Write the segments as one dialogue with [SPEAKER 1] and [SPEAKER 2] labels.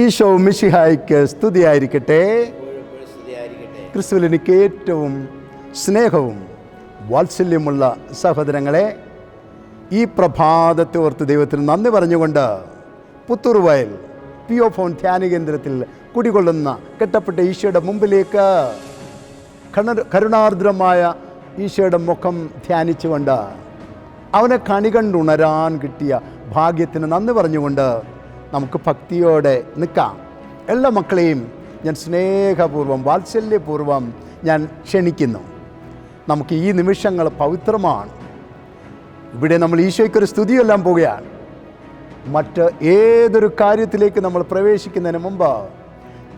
[SPEAKER 1] ഈശോ മിഷിഹായിക്ക് സ്തുതിയായിരിക്കട്ടെ. ക്രിസ്തുവിൽ എനിക്ക് ഏറ്റവും സ്നേഹവും വാത്സല്യമുള്ള സഹോദരങ്ങളെ ഈ പ്രഭാതത്തെ ഓർത്ത് ദൈവത്തിന് നന്ദി പറഞ്ഞുകൊണ്ട് പുത്തൂർ വയൽ പി ഒ ഫോൺ ധ്യാന കേന്ദ്രത്തിൽ കുടികൊള്ളുന്ന കെട്ടപ്പെട്ട ഈശോയുടെ മുമ്പിലേക്ക് കരുണാർദ്രമായ ഈശോയുടെ മുഖം ധ്യാനിച്ചുകൊണ്ട് അവനെ കണി കണ്ടുണരാൻ കിട്ടിയ ഭാഗ്യത്തിന് നന്ദി പറഞ്ഞുകൊണ്ട് നമുക്ക് ഭക്തിയോടെ നിൽക്കാം. എല്ലാ മക്കളെയും ഞാൻ സ്നേഹപൂർവം വാത്സല്യപൂർവം ഞാൻ ക്ഷണിക്കുന്നു. നമുക്ക് ഈ നിമിഷങ്ങൾ പവിത്രമാണ്. ഇവിടെ നമ്മൾ ഈശോയ്ക്കൊരു സ്തുതിയെല്ലാം പോവുകയാണ് മറ്റ് ഏതൊരു കാര്യത്തിലേക്ക് നമ്മൾ പ്രവേശിക്കുന്നതിന് മുമ്പ്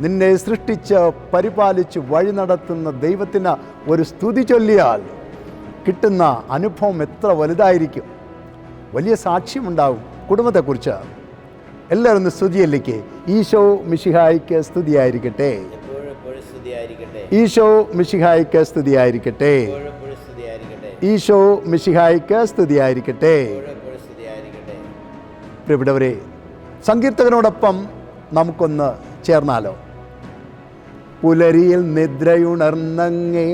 [SPEAKER 1] നിന്നെ സൃഷ്ടിച്ച് പരിപാലിച്ച് വഴി നടത്തുന്ന ദൈവത്തിന് ഒരു സ്തുതി ചൊല്ലിയാൽ കിട്ടുന്ന അനുഭവം എത്ര വലുതായിരിക്കും. വലിയ സാക്ഷ്യമുണ്ടാവും കുടുംബത്തെക്കുറിച്ച്. എല്ലാവരും ഒന്ന് സ്തുതിയല്ലേക്ക്. ഈശോ മിഷിഹായിക്ക് സ്തുതിയായിരിക്കട്ടെ. ഈശോ മിഷിഹായിക്ക് സ്തുതിയായിരിക്കട്ടെ. ഈശോ മിഷിഹായിക്ക് സ്തുതിയായിരിക്കട്ടെ. പ്രിയപ്പെട്ടവരെ സങ്കീർത്തകനോടൊപ്പം നമുക്കൊന്ന് ചേർന്നാലോ? പുലരിയിൽ നിദ്രയുണർന്നങ്ങേ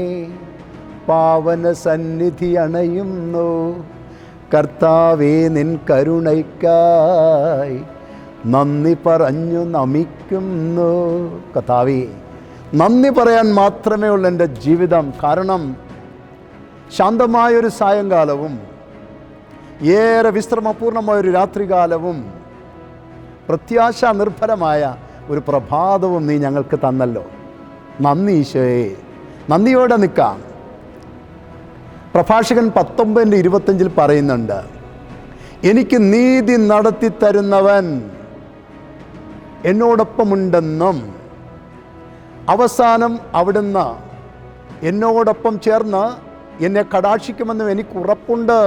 [SPEAKER 1] പാവന സന്നിധി അണയുന്നു. കർത്താവേ നിൻ കരുണയ്ക്കായി നന്ദി പറഞ്ഞു നമിക്കുന്നു. കഥാവി നന്ദി പറയാൻ മാത്രമേ ഉള്ളൂ എന്റെ ജീവിതം. കാരണം ശാന്തമായൊരു സായങ്കാലവും ഏറെ വിശ്രമപൂർണമായൊരു രാത്രികാലവും പ്രത്യാശ നിർഭരമായ ഒരു പ്രഭാതവും നീ ഞങ്ങൾക്ക് തന്നല്ലോ. നന്ദി ഈശോയെ. നന്ദിയോടെ നിൽക്കാം. പ്രഭാഷകൻ പത്തൊമ്പതിന്റെ ഇരുപത്തഞ്ചിൽ പറയുന്നുണ്ട് എനിക്ക് നീതി നടത്തി തരുന്നവൻ എന്നോടൊപ്പമുണ്ടെന്നും അവസാനം അവിടുന്ന് എന്നോടൊപ്പം ചേർന്ന് എന്നെ കടാക്ഷിക്കുമെന്നും എനിക്ക് ഉറപ്പുണ്ട്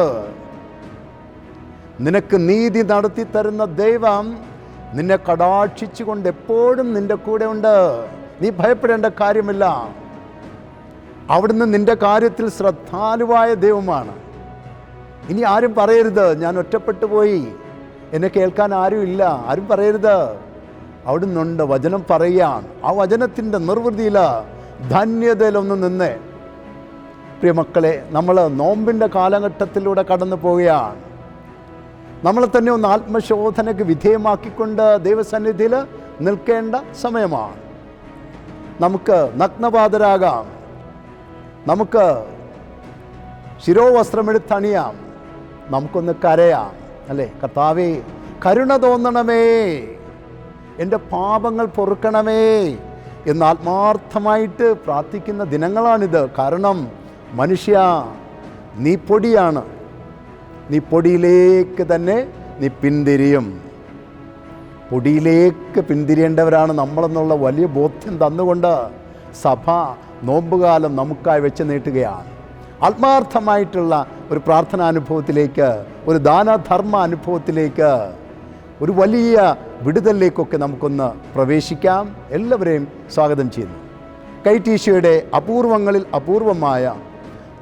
[SPEAKER 1] നിനക്ക് നീതി നടത്തി തരുന്ന ദൈവം നിന്നെ കടാക്ഷിച്ചുകൊണ്ട് എപ്പോഴും നിന്റെ കൂടെ ഉണ്ട്. നീ ഭയപ്പെടേണ്ട കാര്യമില്ല. അവിടുന്ന് നിന്റെ കാര്യത്തിൽ ശ്രദ്ധാലുവായ ദൈവമാണ്. ഇനി ആരും പറയരുത് ഞാൻ ഒറ്റപ്പെട്ടു പോയി. എന്നെ കേൾക്കാൻ ആരും ഇല്ല ആരും പറയരുത്. അവിടുന്നുണ്ട് വചനം പറയുകയാണ് ആ വചനത്തിന്റെ നിർവൃതിയിൽ ധന്യതയിലൊന്ന് നിന്നേ. പ്രിയമക്കളെ നമ്മൾ നോമ്പിന്റെ കാലഘട്ടത്തിലൂടെ കടന്നു പോവുകയാണ്. നമ്മളെ തന്നെ ഒന്ന് ആത്മശോധനയ്ക്ക് വിധേയമാക്കിക്കൊണ്ട് ദൈവസന്നിധിയിൽ നിൽക്കേണ്ട സമയമാണ്. നമുക്ക് നഗ്നപാതരാകാം നമുക്ക് ശിരോവസ്ത്രമെടുത്തണിയാം. നമുക്കൊന്ന് കരയാം. അല്ലേ? കർത്താവേ കരുണ തോന്നണമേ. എന്റെ പാപങ്ങൾ പൊറുക്കണമേ എന്ന് ആത്മാർത്ഥമായിട്ട് പ്രാർത്ഥിക്കുന്ന ദിനങ്ങളാണിത്. കാരണം മനുഷ്യ നീ പൊടിയാണ്. നീ പൊടിയിലേക്ക് തന്നെ നീ പിന്തിരിയും. പൊടിയിലേക്ക് പിന്തിരിയേണ്ടവരാണ് നമ്മളെന്നുള്ള വലിയ ബോധ്യം തന്നുകൊണ്ട് സഭ നോമ്പുകാലം നമുക്കായി വെച്ച് നീട്ടുകയാണ്. ആത്മാർത്ഥമായിട്ടുള്ള ഒരു പ്രാർത്ഥനാനുഭവത്തിലേക്ക് ഒരു ദാനധർമ്മ അനുഭവത്തിലേക്ക് ഒരു വലിയ വിടുതലിലേക്കൊക്കെ നമുക്കൊന്ന് പ്രവേശിക്കാം. എല്ലാവരെയും സ്വാഗതം ചെയ്യുന്നു. കൈറ്റീശയുടെ അപൂർവങ്ങളിൽ അപൂർവമായ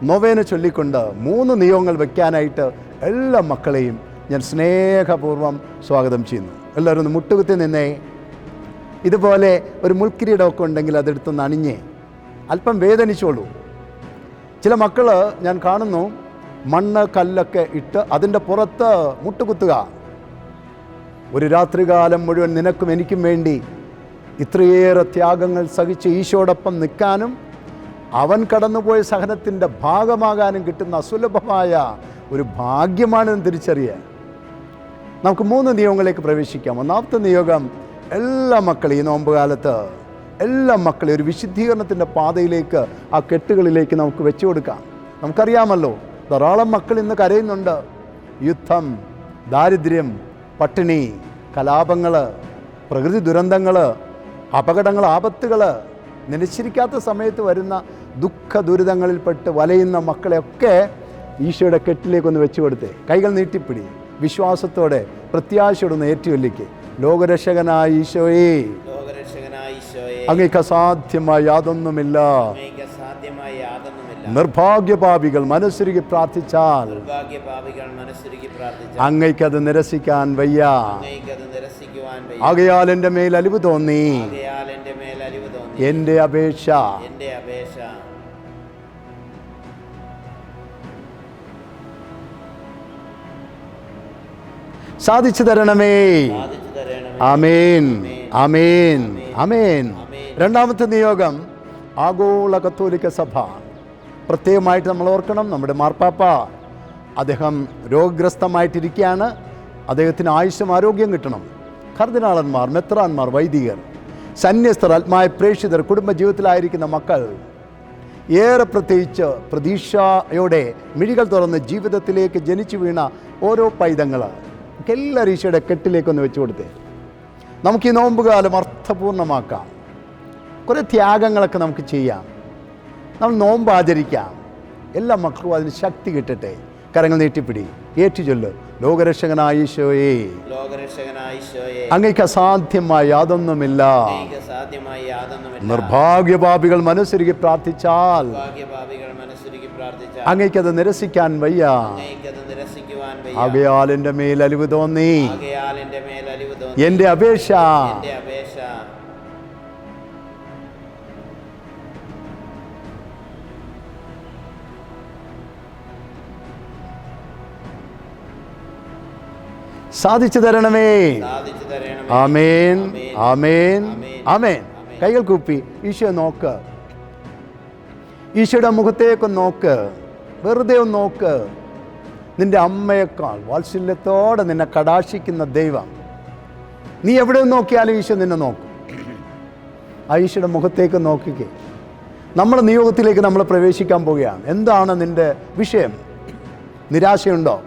[SPEAKER 1] നൊവേന ചൊല്ലിക്കൊണ്ട് മൂന്ന് നിയമങ്ങൾ വയ്ക്കാനായിട്ട് എല്ലാ മക്കളെയും ഞാൻ സ്നേഹപൂർവം സ്വാഗതം ചെയ്യുന്നു. എല്ലാവരും ഒന്ന് മുട്ടുകുത്തി നിന്നേ. ഇതുപോലെ ഒരു മുൾക്കിരീടമൊക്കെ ഉണ്ടെങ്കിൽ അതെടുത്തൊന്ന് അണിഞ്ഞേ. അല്പം വേദനിച്ചോളൂ. ചില മക്കൾ ഞാൻ കാണുന്നു മണ്ണ് കല്ലൊക്കെ ഇട്ട് അതിന്റെ പുറത്ത് മുട്ടുകുത്തുക. ഒരു രാത്രികാലം മുഴുവൻ നിനക്കും എനിക്കും വേണ്ടി ഇത്രയേറെ ത്യാഗങ്ങൾ സഹിച്ച് ഈശോടൊപ്പം നിൽക്കാനും അവൻ കടന്നുപോയ സഹനത്തിന്റെ ഭാഗമാകാനും കിട്ടുന്ന അസുലഭമായ ഒരു ഭാഗ്യമാണെന്ന് തിരിച്ചറിയാൻ. നമുക്ക് മൂന്ന് നിയോഗങ്ങളിലേക്ക് പ്രവേശിക്കാം. ഒന്നാമത്തെ നിയോഗം എല്ലാ മക്കളും ഈ നോമ്പ് കാലത്ത് എല്ലാ മക്കളെയും ഒരു വിശുദ്ധീകരണത്തിന്റെ പാതയിലേക്ക് ആ കെട്ടുകളിലേക്ക് നമുക്ക് വെച്ചു കൊടുക്കാം. നമുക്കറിയാമല്ലോ ധാരാളം മക്കൾ ഇന്ന് കരയുന്നുണ്ട്. യുദ്ധം ദാരിദ്ര്യം പട്ടിണി കലാപങ്ങൾ പ്രകൃതി ദുരന്തങ്ങൾ അപകടങ്ങൾ ആപത്തുകൾ നിലച്ചിരിക്കാത്ത സമയത്ത് വരുന്ന ദുഃഖ ദുരിതങ്ങളിൽപ്പെട്ട് വലയുന്ന മക്കളെയൊക്കെ ഈശോയുടെ കെട്ടിലേക്കൊന്ന് വെച്ചു കൊടുത്തേ. കൈകൾ നീട്ടിപ്പിടി. വിശ്വാസത്തോടെ പ്രത്യാശയോടെ ഒന്ന് ഏറ്റുവല്ലിക്ക്. ലോകരക്ഷകനായ ഈശോയെ. അങ്ങേക്ക് അസാധ്യമായ യാതൊന്നുമില്ല. നിർഭാഗ്യപാപികൾ മനസ്സുരുകി പ്രാർത്ഥിച്ചാൽ അങ്ങയ്ക്കത് നിരസിക്കാൻ വയ്യ. ആകയാൽ എന്റെ മേൽ അലിവ് തോന്നി. എന്റെ അപേക്ഷ. സാധിച്ചു തരണമേ.
[SPEAKER 2] അമേൻ അമേൻ
[SPEAKER 1] ആമേൻ. രണ്ടാമത്തെ നിയോഗം ആഗോള കത്തോലിക്ക സഭ. പ്രത്യേകമായിട്ട് നമ്മൾ ഓർക്കണം. നമ്മുടെ മാർപ്പാപ്പ അദ്ദേഹം രോഗഗ്രസ്തമായിട്ടിരിക്കുകയാണ് അദ്ദേഹത്തിന് ആയുഷ്യം ആരോഗ്യം കിട്ടണം. കർദിനാളന്മാർ മെത്രാന്മാർ വൈദികർ സന്യസ്തർ ആത്മായ പ്രേക്ഷിതർ കുടുംബജീവിതത്തിലായിരിക്കുന്ന മക്കൾ ഏറെ പ്രത്യേകിച്ച് പ്രതീക്ഷയോടെ മിഴികൾ തുറന്ന് ജീവിതത്തിലേക്ക് ജനിച്ചു വീണ ഓരോ പൈതങ്ങൾ എല്ലാ ഈശോയുടെ കെട്ടിലേക്കൊന്ന് വെച്ചു കൊടുത്തേ. നമുക്ക് ഈ നോമ്പുകാലം അർത്ഥപൂർണമാക്കാം കുറേ ത്യാഗങ്ങളൊക്കെ നമുക്ക് ചെയ്യാം. നമ്മൾ നോമ്പ് ആചരിക്കാം. എല്ലാ മക്കളും അതിന് ശക്തി കിട്ടട്ടെ. കരങ്ങൾ നീട്ടിപ്പിടി. ഏറ്റുചൊല്ല് ലോകരക്ഷകനായ ഈശോയെ.
[SPEAKER 2] ലോകരക്ഷകനായ ഈശോയെ.
[SPEAKER 1] അങ്ങയ്ക്ക് അസാധ്യമായ യാതൊന്നുമില്ല.
[SPEAKER 2] അങ്ങേക്ക് അസാധ്യമായി യാതൊന്നുമില്ല.
[SPEAKER 1] നിർഭാഗ്യപാപികൾ മനസ്സുരുകി പ്രാർത്ഥിച്ചാൽ അങ്ങേക്കത് നിരസിക്കാൻ വയ്യ. ആകയാൽ എന്റെ മേൽ അലിവ് തോന്നി. എന്റെ അപേക്ഷ സാധിച്ചു തരണമേ. ആമേൻ ആമേൻ.
[SPEAKER 2] ആമേൻ.
[SPEAKER 1] കൈകൾ കൂപ്പി ഈശോ നോക്ക്. ഈശോയുടെ മുഖത്തേക്ക് നോക്ക്. വെറുതെ ഒന്ന് നോക്ക്. നിന്റെ അമ്മയേക്കാൾ വാത്സല്യത്തോടെ നിന്നെ കടാക്ഷിക്കുന്ന ദൈവം. നീ എവിടെ നോക്കിയാലും ഈശോ നിന്നെ നോക്കും. ആ ഈശോയുടെ മുഖത്തേക്ക് നോക്കിക്കേ. നമ്മൾ നിയോഗത്തിലേക്ക് നമ്മൾ പ്രവേശിക്കാൻ പോവുകയാണ്. എന്താണ് നിന്റെ വിഷയം? നിരാശയുണ്ടോ?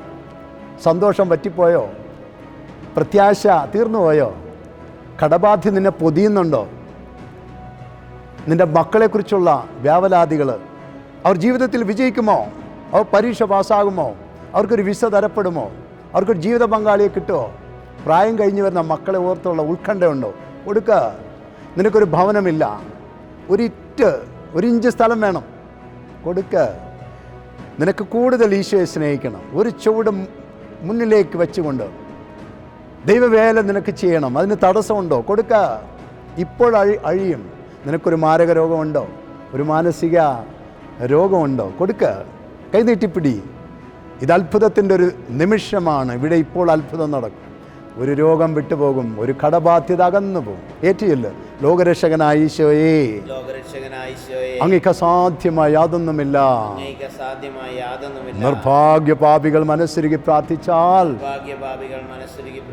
[SPEAKER 1] സന്തോഷം പറ്റിപ്പോയോ? പ്രത്യാശ തീർന്നുപോയോ കടബാധ്യ നിന്നെ പൊതിയുന്നുണ്ടോ? നിന്റെ മക്കളെക്കുറിച്ചുള്ള വ്യാവലാതികൾ അവർ ജീവിതത്തിൽ വിജയിക്കുമോ? അവർ പരീക്ഷ പാസ്സാകുമോ? അവർക്കൊരു വിസ തരപ്പെടുമോ? അവർക്കൊരു ജീവിത പങ്കാളിയെ കിട്ടുമോ? പ്രായം കഴിഞ്ഞ് വരുന്ന മക്കളെ ഓർത്തുള്ള ഉത്കണ്ഠയുണ്ടോ? കൊടുക്ക നിനക്കൊരു ഭവനമില്ല. ഒരിറ്റ് ഒരു ഇഞ്ച് സ്ഥലം വേണം. കൊടുക്ക നിനക്ക് കൂടുതൽ ഈശോയെ സ്നേഹിക്കണം. ഒരു ചുവട് മുന്നിലേക്ക് വെച്ചുകൊണ്ട് ദൈവവേല നിനക്ക് ചെയ്യണം. അതിന് തടസ്സമുണ്ടോ? കൊടുക്ക. ഇപ്പോൾ അഴി അഴിയും. നിനക്കൊരു മാരക രോഗമുണ്ടോ? ഒരു മാനസിക രോഗമുണ്ടോ? കൊടുക്ക. കൈനീട്ടിപ്പിടി ഇത് അത്ഭുതത്തിന്റെ ഒരു നിമിഷമാണ്. ഇവിടെ ഇപ്പോൾ അത്ഭുതം നടക്കും. ഒരു രോഗം വിട്ടുപോകും. ഒരു കടബാധ്യത അകന്നു പോകും ഏറ്റിയല്ല ലോകരക്ഷകനായ ഈശോയെ. അങ്ങേക്ക് അസാധ്യമായ യാതൊന്നുമില്ല
[SPEAKER 2] യാതൊന്നുമില്ല.
[SPEAKER 1] നിർഭാഗ്യപാപികൾ മനസ്സുരുകി പ്രാർത്ഥിച്ചാൽ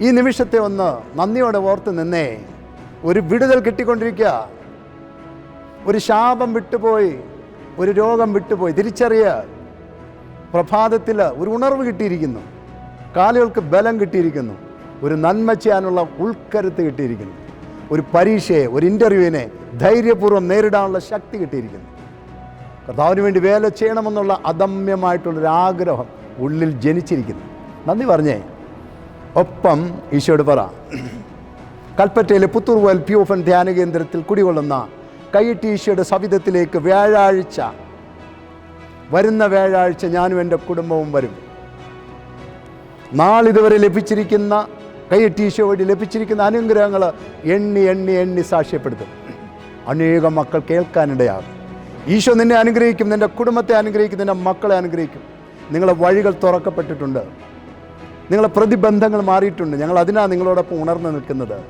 [SPEAKER 1] ഈ നിമിഷത്തെ ഒന്ന് നന്ദിയോടെ ഓർത്ത് നിന്നേ. ഒരു വിടുതൽ കിട്ടിക്കൊണ്ടിരിക്കുക. ഒരു ശാപം വിട്ടുപോയി ഒരു രോഗം വിട്ടുപോയി. തിരിച്ചറിയ പ്രഭാതത്തിൽ ഒരു ഉണർവ് കിട്ടിയിരിക്കുന്നു. കാലുകൾക്ക് ബലം കിട്ടിയിരിക്കുന്നു. ഒരു നന്മ ചെയ്യാനുള്ള ഉൾക്കരുത്ത് കിട്ടിയിരിക്കുന്നു. ഒരു പരീക്ഷയെ ഒരു ഇന്റർവ്യൂവിനെ ധൈര്യപൂർവം നേരിടാനുള്ള ശക്തി കിട്ടിയിരിക്കുന്നു. കർത്താവിന് വേണ്ടി വേല ചെയ്യണമെന്നുള്ള അദമ്യമായിട്ടുള്ളൊരു ആഗ്രഹം ഉള്ളിൽ ജനിച്ചിരിക്കുന്നു. നന്ദി പറഞ്ഞേ. ഒപ്പം ഈശോട് പറ. കൽപ്പറ്റയിലെ പുത്തൂർ വയൽ പി ഓഫൻ ധ്യാന കേന്ദ്രത്തിൽ കുടികൊള്ളുന്ന കൈയിട്ട് ഈശോയുടെ സവിധത്തിലേക്ക് വ്യാഴാഴ്ച വരുന്ന വ്യാഴാഴ്ച ഞാനും എന്റെ കുടുംബവും വരും. നാളിതുവരെ ലഭിച്ചിരിക്കുന്ന കൈയിട്ട് ഈശോ വഴി ലഭിച്ചിരിക്കുന്ന അനുഗ്രഹങ്ങൾ എണ്ണി എണ്ണി എണ്ണി സാക്ഷ്യപ്പെടുത്തും. അനേകം മക്കൾ കേൾക്കാനിടയാകും. ഈശോ നിന്നെ അനുഗ്രഹിക്കും നിന്റെ കുടുംബത്തെ അനുഗ്രഹിക്കും നിന്റെ മക്കളെ അനുഗ്രഹിക്കും. നിങ്ങളെ വഴികൾ തുറക്കപ്പെട്ടിട്ടുണ്ട്. നിങ്ങളെ പ്രതിബന്ധങ്ങൾ മാറിയിട്ടുണ്ട്. ഞങ്ങൾ അതിനാണ് നിങ്ങളോടൊപ്പം ഉണർന്നു നിൽക്കുന്നത്.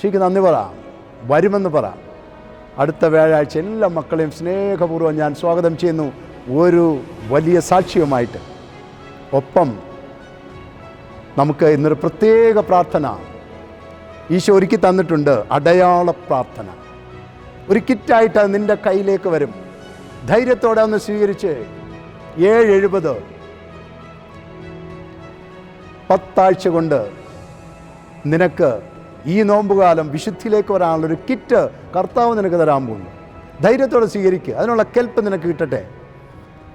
[SPEAKER 1] ശരിക്കും നന്ദി പറ. വരുമെന്ന് പറ. അടുത്ത വ്യാഴാഴ്ച എല്ലാ മക്കളെയും സ്നേഹപൂർവം ഞാൻ സ്വാഗതം ചെയ്യുന്നു. ഒരു വലിയ സാക്ഷ്യവുമായിട്ട് ഒപ്പം നമുക്ക് ഇന്നൊരു പ്രത്യേക പ്രാർത്ഥന ഈശോ ഒരുക്കി തന്നിട്ടുണ്ട്. അടയാള പ്രാർത്ഥന. ഒരു കിറ്റായിട്ട് നിന്റെ കയ്യിലേക്ക് വരും. ധൈര്യത്തോടെ ഒന്ന് സ്വീകരിച്ച് ഏഴ് എഴുപത് പത്താഴ്ച കൊണ്ട് നിനക്ക് ഈ നോമ്പുകാലം വിശുദ്ധിയിലേക്ക് വരാനുള്ളൊരു കിറ്റ് കർത്താവ് നിനക്ക് തരാൻ പോകുന്നു. ധൈര്യത്തോടെ സ്വീകരിക്കുക അതിനുള്ള കെൽപ്പ് നിനക്ക് കിട്ടട്ടെ.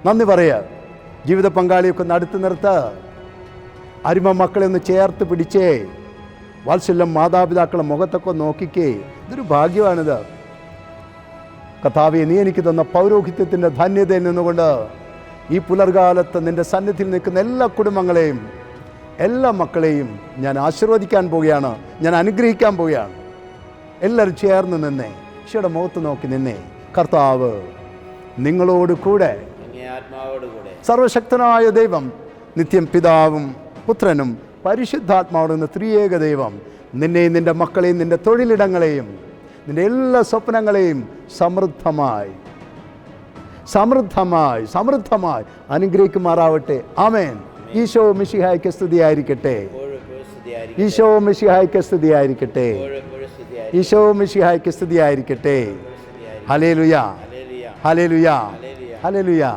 [SPEAKER 1] നന്ദി പറയുക. ജീവിത പങ്കാളിയൊക്കെ ഒന്ന് അടുത്ത് നിർത്ത്. അരുമ മക്കളെ ഒന്ന് ചേർത്ത് പിടിച്ചേ. വാത്സല്യം മാതാപിതാക്കളെ മുഖത്തൊക്കെ നോക്കിക്കേ. ഇതൊരു ഭാഗ്യമാണിത്. കഥാവെ നീ എനിക്ക് തന്ന പൗരോഹിത്യത്തിന്റെ ധന്യതയിൽ നിന്നുകൊണ്ട് ഈ പുലർകാലത്ത് നിന്റെ സന്നിധിയിൽ നിൽക്കുന്ന എല്ലാ കുടുംബങ്ങളെയും എല്ലാ മക്കളെയും ഞാൻ ആശീർവദിക്കാൻ പോവുകയാണ്. ഞാൻ അനുഗ്രഹിക്കാൻ പോവുകയാണ്. എല്ലാവരും ചേർന്ന് നിന്നേ. ഈശോയുടെ മുഖത്ത് നോക്കി നിന്നേ. കർത്താവ് നിങ്ങളോട് കൂടെ സർവശക്തനായ ദൈവം നിത്യം പിതാവും പുത്രനും പരിശുദ്ധാത്മാവോട് നിന്ന് ത്രിയേക ദൈവം നിന്നെയും നിന്റെ മക്കളെയും നിന്റെ തൊഴിലിടങ്ങളെയും നിന്റെ എല്ലാ സ്വപ്നങ്ങളെയും സമൃദ്ധമായി സമൃദ്ധമായി സമൃദ്ധമായി അനുഗ്രഹിക്കുമാറാവട്ടെ. ആമേൻ. ഈശോ മിഷിഹായ്ക്ക് സ്തുതിയായിരിക്കട്ടെ. ഈശോ മിഷിഹായ്ക്ക് സ്തുതിയായിരിക്കട്ടെ. ഈശോ മിഷിഹായ്ക്ക് സ്തുതിയായിരിക്കട്ടെ. Hallelujah hallelujah hallelujah